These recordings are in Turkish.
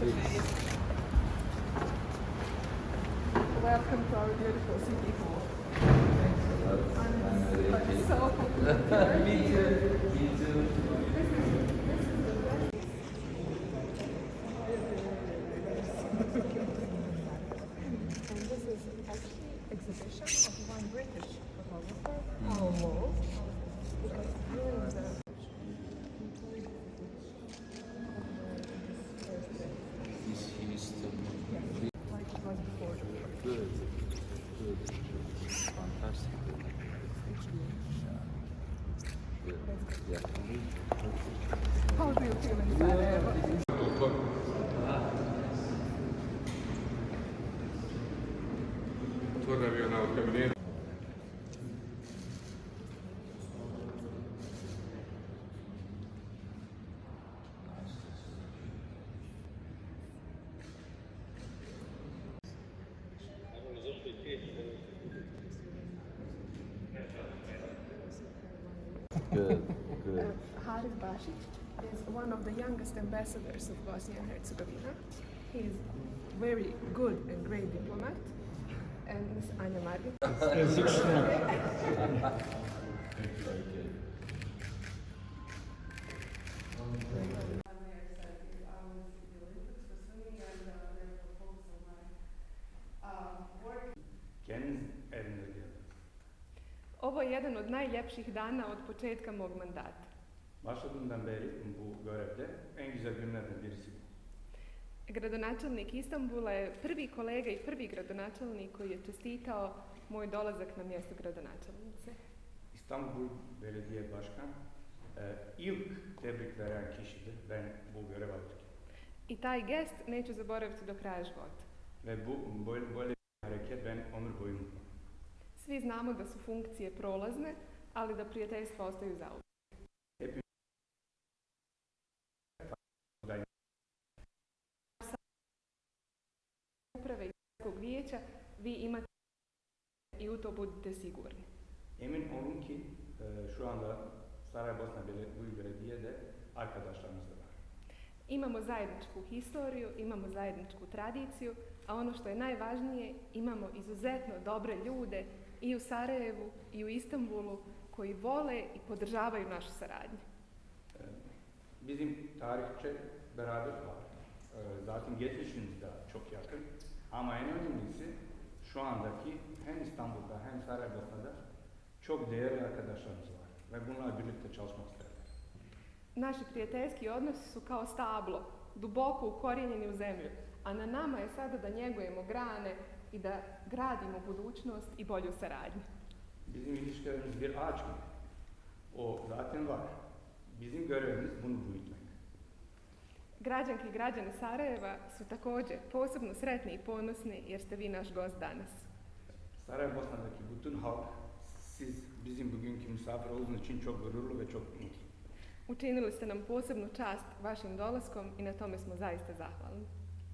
Welcome to our beautiful city hall. I'm I'm so. Me too. Torna vi una camminata. Haris is one of the youngest ambassadors of Bosnia and Herzegovina. He is very good and great diplomat. And Miss Anja Margit. Kendiniz evinize gelin. Ovo je jedan od najljepših dana od početka mog mandata. Başladığımdan beri bu görevde en güzel günlerden birisi bu. Gradonačelnik Istambula je prvi kolega i prvi gradonačelnik koji je čestitao moj dolazak na mjesto gradonačelnice. İstanbul Belediye Başkan e, ilk tebrik veren kişidir ben bu görev alırken. I taj gest neću zaboraviti do kraja života. Ve bu böyle, böyle bir hareket ben ömür boyu. Svi znamo da su funkcije prolazne, ali da prijateljstva ostaju zauvijek. Da Uprave i gradskog vijeća vi imate i u to budite sigurni. Emin olun ki e, şu anda Saraybosna Bele- Belediye'de arkadaşlarımız da var. Imamo zajedničku historiju, imamo zajedničku tradiciju, a ono što je najvažnije, imamo izuzetno dobre ljude i u Sarajevu i u Istanbulu koji vole i podržavaju našu saradnju. E, Bizim tarihçe beraber var. E, Zaten geçmişimiz de çok yakın. Ama en önemlisi şu andaki hem İstanbul'da hem Saraybosna'da çok değerli arkadaşlarımız var. Ve bunlarla birlikte çalışmak isterler. Naši prijateljski odnosi su kao stablo, duboko ukorijenjeni u zemlju, a na nama je sada da njegujemo grane i da gradimo budućnost i bolju saradnju. Bizim ilişkilerimiz bir ağaç gibi. O zaten var. Bizim görevimiz bunu büyütmek. Građanke i građani Sarajeva su također posebno sretni i ponosni jer ste vi naš gost danas. Saraybosna'daki bütün halk siz bizim bugünkü misafir olduğunuz için çok gururlu ve çok mutlu. Učinili ste nam posebnu čast vašim dolaskom i na tome smo zaista zahvalni.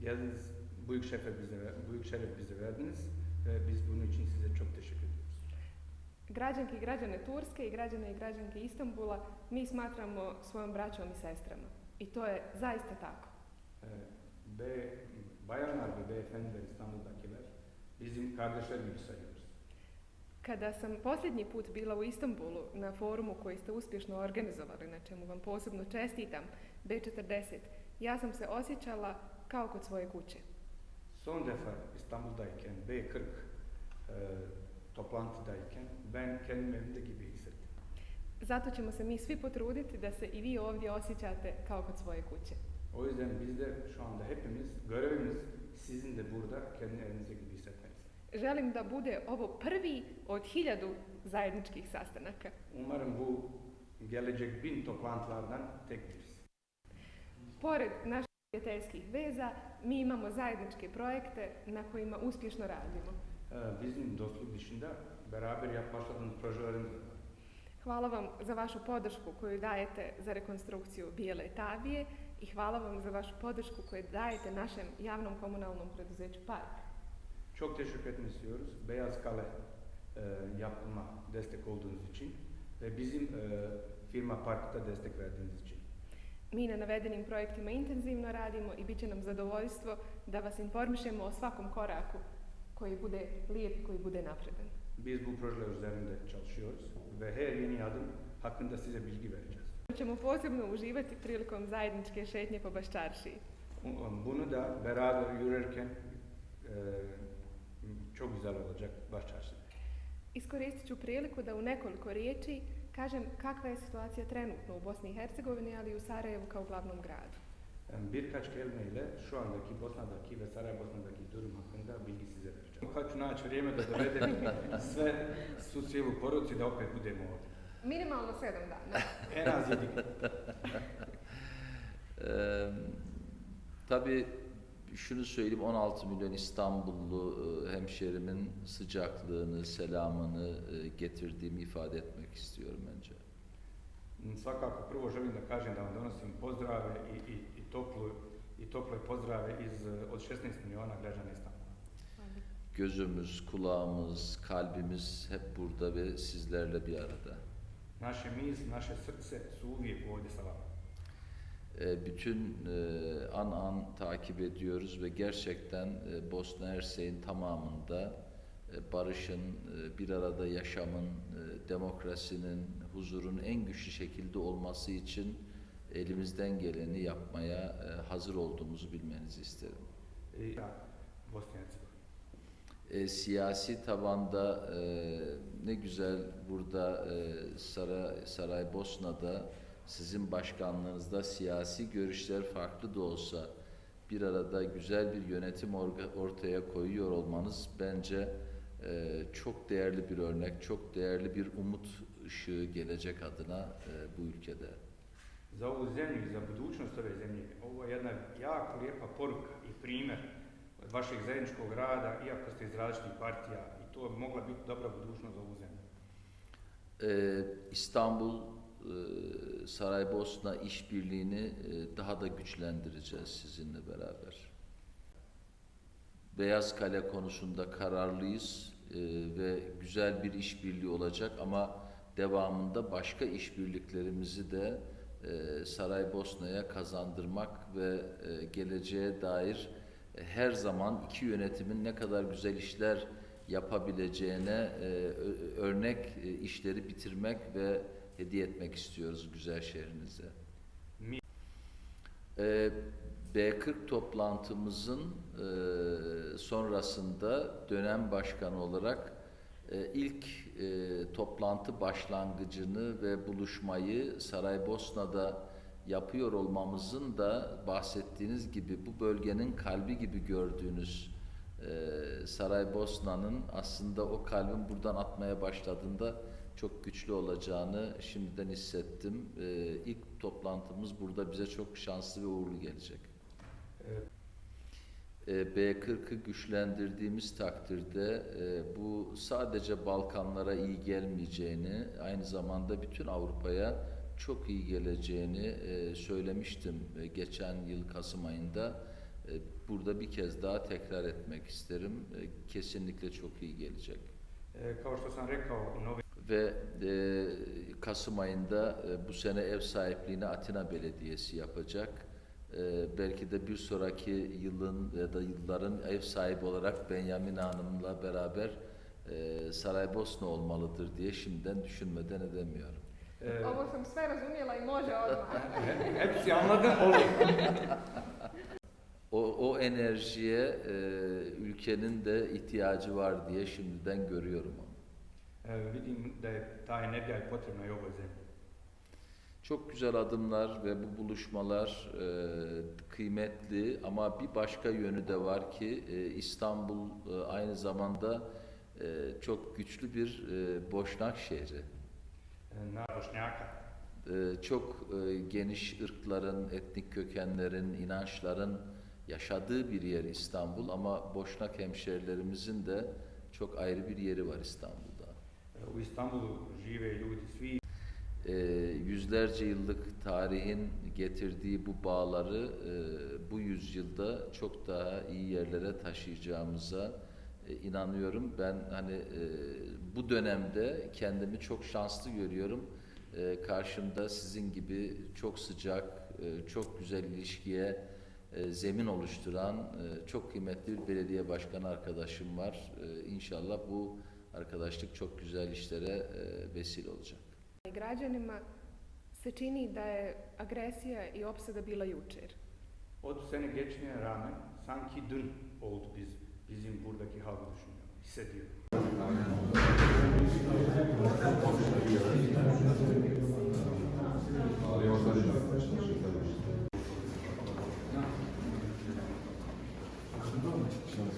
Geldiniz, büyük şerefe bize, büyük şeref bize verdiniz ve biz bunun için size çok teşekkür ediyoruz. Građanke i građane Turske i građane i građanke Istambula mi smatramo svojom braćom i sestrama. I to je zaista tako. Ee, Be, bayanlar ve beyefendiler İstanbul'dakiler bizim kardeşler gibi sayıyoruz. Kada sam posljednji put bila u Istanbulu na forumu koji ste uspješno organizovali, na čemu vam posebno čestitam, B40, ja sam se osjećala kao kod svoje kuće. Son defa İstanbul'dayken B40 e, toplantıdayken ben kendimi evimde gibi hissettim. Zato ćemo se mi svi potruditi da se i vi ovdje osjećate kao kod svoje kuće. O yüzden biz de şu anda hepimiz görevimiz sizin de burada kendi evinizde gibi hissetmeniz. Želim da bude ovo prvi od hiljadu zajedničkih sastanaka. Umarım bu gelecek bin toplantılardan tek birisi. Pored naših prijateljskih veza, mi imamo zajedničke projekte na kojima uspješno radimo. Ee, Bizim dostluk dışında beraber yap başladığımız projelerimiz var. Hvala vam za vašu podršku koju dajete za rekonstrukciju Bijele Tavije i hvala vam za vašu podršku koju dajete našem javnom komunalnom preduzeću Park. Çok teşekkür etmek istiyoruz. Beyaz Kale e, yapıma destek olduğunuz için ve bizim e, firma Park'ta destek verdiğiniz için. Mi na navedenim projektima intenzivno radimo i bit će nam zadovoljstvo da vas informišemo o svakom koraku koji bude lijep koji bude napredan. Biz bu projeler üzerinde çalışıyoruz ve her yeni adım hakkında size bilgi vereceğiz. ćemo posebno uživati prilikom zajedničke šetnje po Baščaršiji. Bunu da beraber yürürken e, çok güzel olacak Başçarşı'da. Iskoristit ću priliku da u nekoliko riječi kažem kakva je situacija trenutno u Bosni i Hercegovini, ali i u Sarajevu kao glavnom gradu. Yani birkaç kelimeyle şu andaki Bosna'daki ve Saraybosna'daki durum hakkında bilgi size vereceğim. Hoću naći vrijeme da dovedem sve su cijelu poruci da opet budemo ovdje. Minimalno sedam dana. En az yedik. Eee tabii şunu söyleyeyim 16 milyon İstanbullu e, hemşerimin sıcaklığını, selamını e, getirdiğimi ifade etmek istiyorum önce. Svakako prvo želim da kažem da vam donosim pozdrave i, i, toplu, i tople pozdrave iz, eh, od 16 miliona građana Istanbula. Gözümüz, kulağımız, kalbimiz hep burada ve sizlerle bir arada. Naše misli, naše srce su uvijek ovdje sa vama. E, bütün e, an an takip ediyoruz ve gerçekten e, Bosna Hersek'in tamamında e, barışın, e, bir arada yaşamın, e, demokrasinin, huzurun en güçlü şekilde olması için elimizden geleni yapmaya e, hazır olduğumuzu bilmenizi isterim. Hercegovina. E, siyasi tabanda e, ne güzel burada e, Saray, Saraybosna'da sizin başkanlığınızda siyasi görüşler farklı da olsa bir arada güzel bir yönetim ortaya koyuyor olmanız bence e, çok değerli bir örnek, çok değerli bir umut ışığı gelecek adına e, bu ülkede. Za ovu zemlju i za budućnost ove zemlje, ovo je jedna jako lijepa poruka i primjer vašeg zajedničkog rada, iako ste iz različitih partija, i to bi mogla biti dobra budućnost za ovu zemlju. Ee, İstanbul e, Saraybosna işbirliğini e, daha da güçlendireceğiz sizinle beraber. Beyaz Kale konusunda kararlıyız e, ve güzel bir işbirliği olacak ama devamında başka işbirliklerimizi de e, Saraybosna'ya kazandırmak ve e, geleceğe dair e, her zaman iki yönetimin ne kadar güzel işler yapabileceğine e, örnek e, işleri bitirmek ve hediye etmek istiyoruz güzel şehrinize. E, B40 toplantımızın e, sonrasında dönem başkanı olarak ilk e, toplantı başlangıcını ve buluşmayı Saraybosna'da yapıyor olmamızın da bahsettiğiniz gibi bu bölgenin kalbi gibi gördüğünüz e, Saraybosna'nın aslında o kalbin buradan atmaya başladığında çok güçlü olacağını şimdiden hissettim. E, ilk toplantımız burada bize çok şanslı ve uğurlu gelecek. e, E, B40'ı güçlendirdiğimiz takdirde e, bu sadece Balkanlara iyi gelmeyeceğini, aynı zamanda bütün Avrupa'ya çok iyi geleceğini e, söylemiştim e, geçen yıl Kasım ayında. E, Burada bir kez daha tekrar etmek isterim. E, Kesinlikle çok iyi gelecek. e, Ve e, Kasım ayında e, bu sene ev sahipliğini Atina Belediyesi yapacak. E, belki de bir sonraki yılın ya da yılların ev sahibi olarak Benjamin Hanım'la beraber e, Saraybosna olmalıdır diye şimdiden düşünmeden edemiyorum. e, Ovo sam sve razumjela i može odmah. he- hepsi anladın olur. O, o enerjiye e, ülkenin de ihtiyacı var diye şimdiden görüyorum onu. Vidim da je ta energija potrebna i ovoj zemlji. Çok güzel adımlar ve bu buluşmalar e, kıymetli ama bir başka yönü de var ki e, İstanbul e, aynı zamanda e, çok güçlü bir e, boşnak şehri. E, çok e, geniş ırkların, etnik kökenlerin, inançların yaşadığı bir yer İstanbul ama boşnak hemşerilerimizin de çok ayrı bir yeri var İstanbul'da. U Istanbulu žive ljudi svi e, yüzlerce yıllık tarihin getirdiği bu bağları e, bu yüzyılda çok daha iyi yerlere taşıyacağımıza e, inanıyorum. Ben hani e, bu dönemde kendimi çok şanslı görüyorum. E, karşımda sizin gibi çok sıcak, e, çok güzel ilişkiye e, zemin oluşturan e, çok kıymetli bir belediye başkanı arkadaşım var. E, İnşallah bu arkadaşlık çok güzel işlere e, vesile olacak. I građanima se çini da je agresija i opsada bila jučer. 30 sene geçmeye rağmen sanki dün oldu biz bizim buradaki halk düşünüyor, hissediyor. So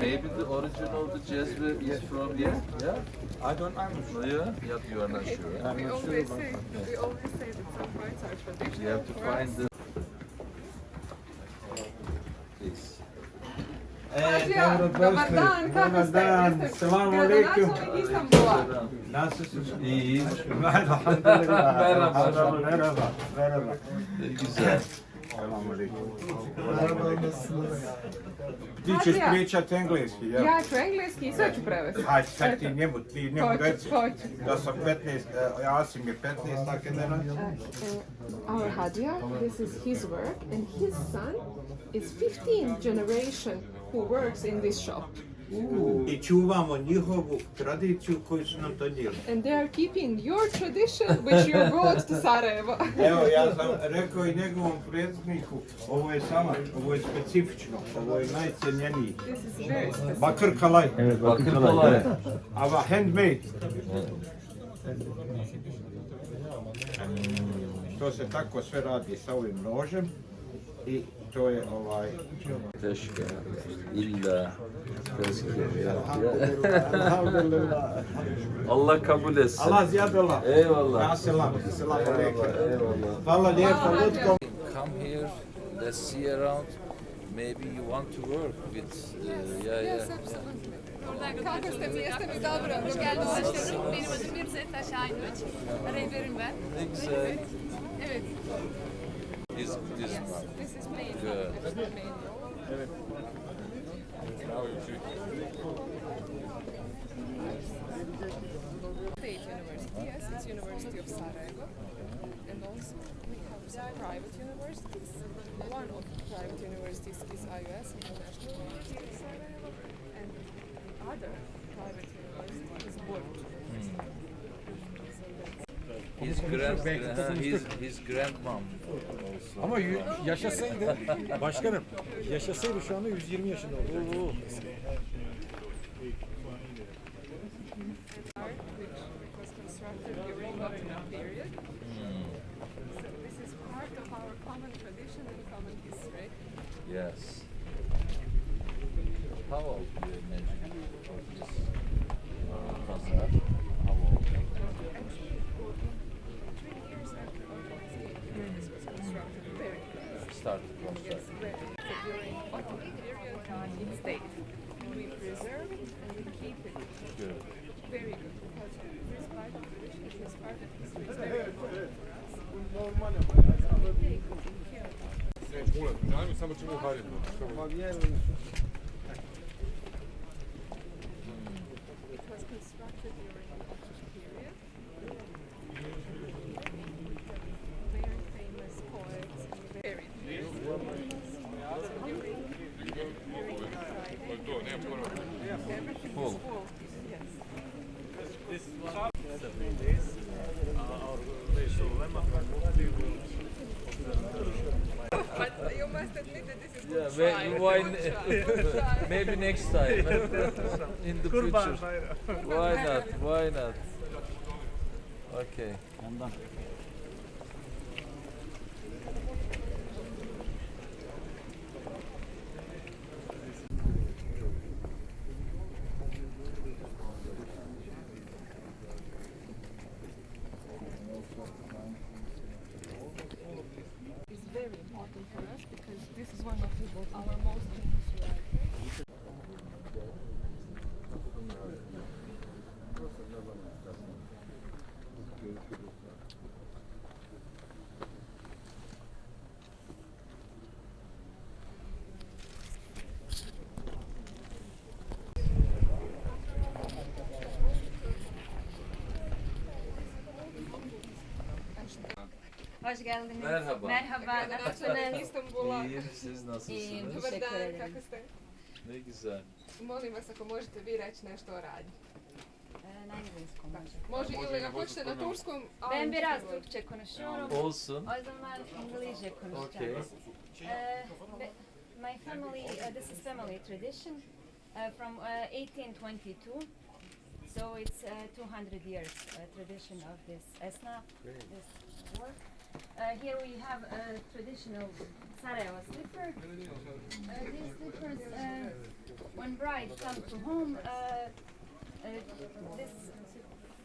maybe the origin of the jazz is from here. Yeah. I don't, I'm sure. Yeah. Yeah. You are not sure. I'm We not sure say, that. we always say that some parts are traditional. You have to find the. Please. Hađija, dobar dan, kako Dobar ste? dan, Jeste selamu alaikum. gradonačelnik Istanbula. Nasılsınız? İyiyim. Merhaba. Merhaba. Merhaba. Ne güzel. Selamu alaikum. Ti ćeš Hađija. pričat engleski, jel? Ja ću engleski i sve ću prevesti. Hajde, sad ti njemu, ti njemu Hoću, reci. hoću. Da sam 15, eh, Asim je 15 take dana. Uh, our Hadia, this is his work, and his son is 15th generation who works in this shop. I čuvamo njihovu tradiciju koju su nam donijeli. And they are keeping your tradition, which you brought to Sarajevo. Evo, ja sam rekao i njegovom predsjedniku, ovo je sama, ovo je specifično, ovo je najcenjeniji. This is very special. Bakır kalay. Bakır kolay. Ama handmade. To se tako sve radi sa ovim nožem i je ovaj... Teşke. İlla. Allah kabul etsin. Allah ziyadallah. Eyvallah. Ja selam, selam aleyküm. Eyvallah. Hvala lijepo, Lutko. Come here. Let's see around. Maybe you want to work with. Uh, yeah, yeah. Kako ste mi, jeste mi dobro? Hoş geldiniz. Başkanım. Benim adım Mirzet Aşainoviç. Rehberim ben. Ne güzel. Evet. This, this Yes, this is made. Good. This is made. State University, yes, it's University of Sarajevo. And also we have some private universities. One of the private universities is IUS, International University of Sarajevo, and the other private His grand, uh, his, his grandmom also. Ama yü- yaşasaydı, başkanım, yaşasaydı şu anda 120 yaşında olurdu. Dajmy samo czemu Harry było. Full. Why. Maybe next time. In the future. Why not? Why not? Okay. is Hoş geldiniz. Merhaba. Merhaba, nasılsınız? İstanbula. İyiyim, siz nasılsınız? İyiyim. Dobar Teşekkür dan, ederim. kako ste? Ne güzel. Molim vas ako možete vi reći nešto o radnji. Ee, na engleskom može. İli ako hoćete na turskom, Ben biraz. Türkçe konuşuyorum. Olsun. O zaman İngilizce konuşacağım. Okay. Ee, my family, uh, this is family tradition uh, from uh, 1822. So it's uh, 200 years uh, tradition of this esna, this work. Uh, here we have a traditional Sarajevo slipper. Uh, these slippers, uh, when bride comes to home, uh, uh, this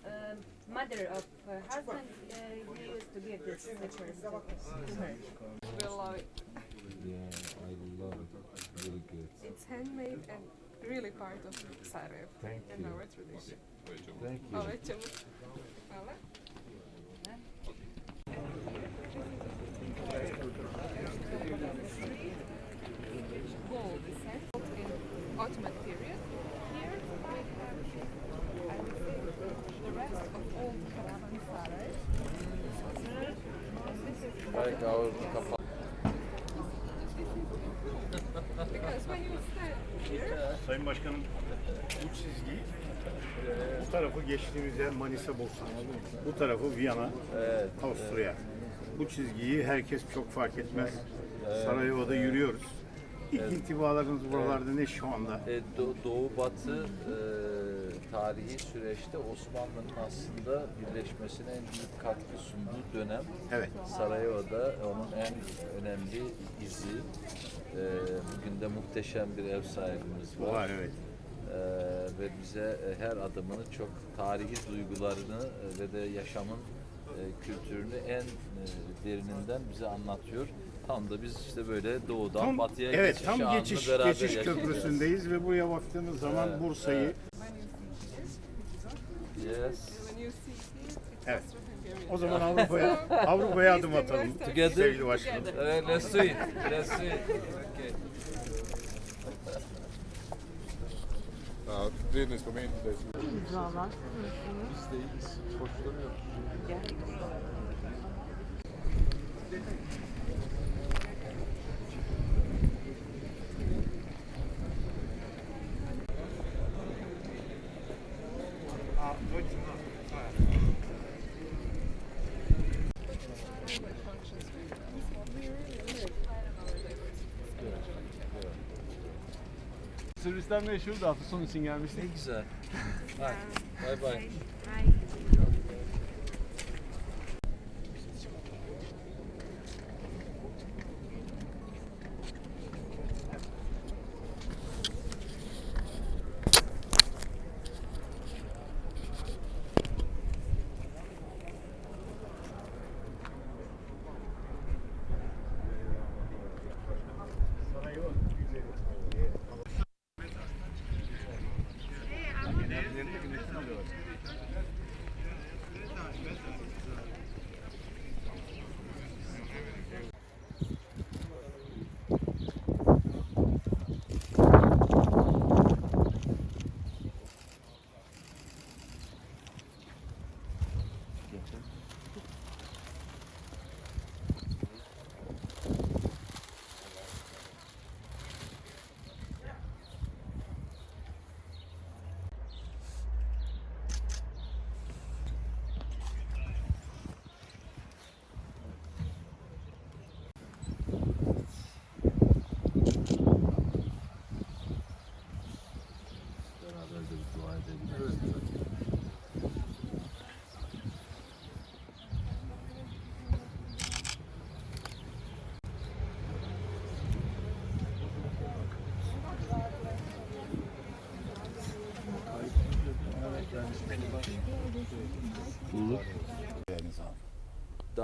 uh, mother of her husband uh, he used to give these slippers to her. We'll love it. Yeah, I love it. Very good. It's handmade and really part of Sarajevo Thank and you. our tradition. Thank you. Ove ćemo. Hvala. Gold is set in Ottoman period. Here we have, I would say, the rest of old caravanserais. This is Like our kafa- because when you stand here, Sayın Başkanım bu çizgi bu tarafı geçtiğimiz yer Manisa Bursa. Bu tarafı Viyana, Evet. Avusturya. Bu çizgiyi herkes çok fark etmez. Sarajevo'da yürüyoruz. İlk intibalarınız buralarda ne şu anda? E, Do- Doğu Batı e, tarihi süreçte Osmanlı'nın aslında birleşmesine en büyük katkı sunduğu dönem. Evet. Sarajevo'da onun en önemli izi. E, bugün de muhteşem bir ev sahibimiz var. Var evet. E, ve bize e, her adımını çok tarihi duygularını e, ve de yaşamın e, kültürünü en derininden bize anlatıyor. Tam da biz işte böyle doğudan Tam, batıya evet geçiş tam geçiş geçiş köprüsündeyiz ve buraya baktığınız zaman Evet, Bursa'yı Yes. here, it's Evet. O zaman Avrupa'ya Avrupa'ya adım atalım. Together? Sevgili başkanım. Uh, let's do it. Let's do it. Okay. Je spomenuti da je Biz de iyiyiz. Hoşlanıyoruz. Sırbistan meşhur da hafta sonu için gelmiştik. Ne güzel. Bye. Bye bye. Güneşten alıyorlar.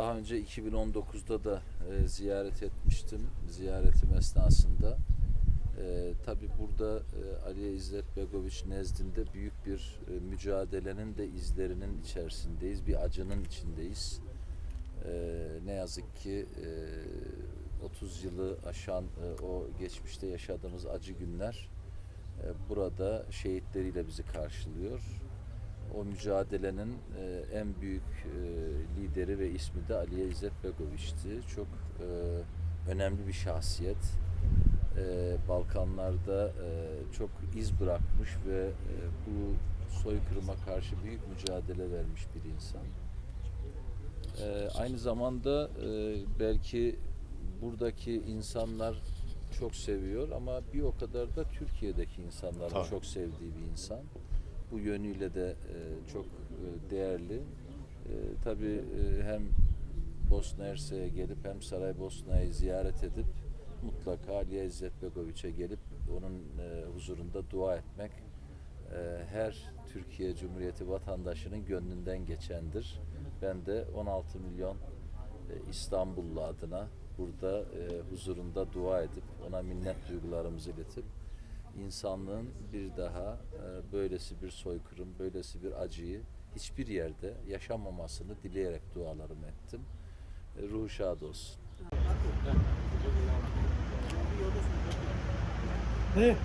Daha önce 2019'da da e, ziyaret etmiştim. Ziyaretim esnasında. E, Tabi burada e, Aliye İzzet Begoviç nezdinde büyük bir e, mücadelenin de izlerinin içerisindeyiz. Bir acının içindeyiz. E, ne yazık ki e, 30 yılı aşan e, o geçmişte yaşadığımız acı günler e, burada şehitleriyle bizi karşılıyor. O mücadelenin e, en büyük e, lideri ve ismi de Aliye İzzet Begoviç'ti. Çok e, önemli bir şahsiyet. E, Balkanlarda e, çok iz bırakmış ve e, bu soykırıma karşı büyük mücadele vermiş bir insan. E, aynı zamanda e, belki buradaki insanlar çok seviyor ama bir o kadar da Türkiye'deki insanların Tabii. çok sevdiği bir insan. Bu yönüyle de e, çok e, değerli. E, tabii e, hem Bosna Hersek'e gelip hem Saraybosna'yı ziyaret edip mutlaka Aliye İzzet Begoviç'e gelip onun e, huzurunda dua etmek e, her Türkiye Cumhuriyeti vatandaşının gönlünden geçendir. Ben de 16 milyon e, İstanbullu adına burada e, huzurunda dua edip ona minnet duygularımızı iletip insanlığın bir daha e, böylesi bir soykırım, böylesi bir acıyı hiçbir yerde yaşamamasını dileyerek dualarımı ettim. E, ruhu şad olsun. Ne?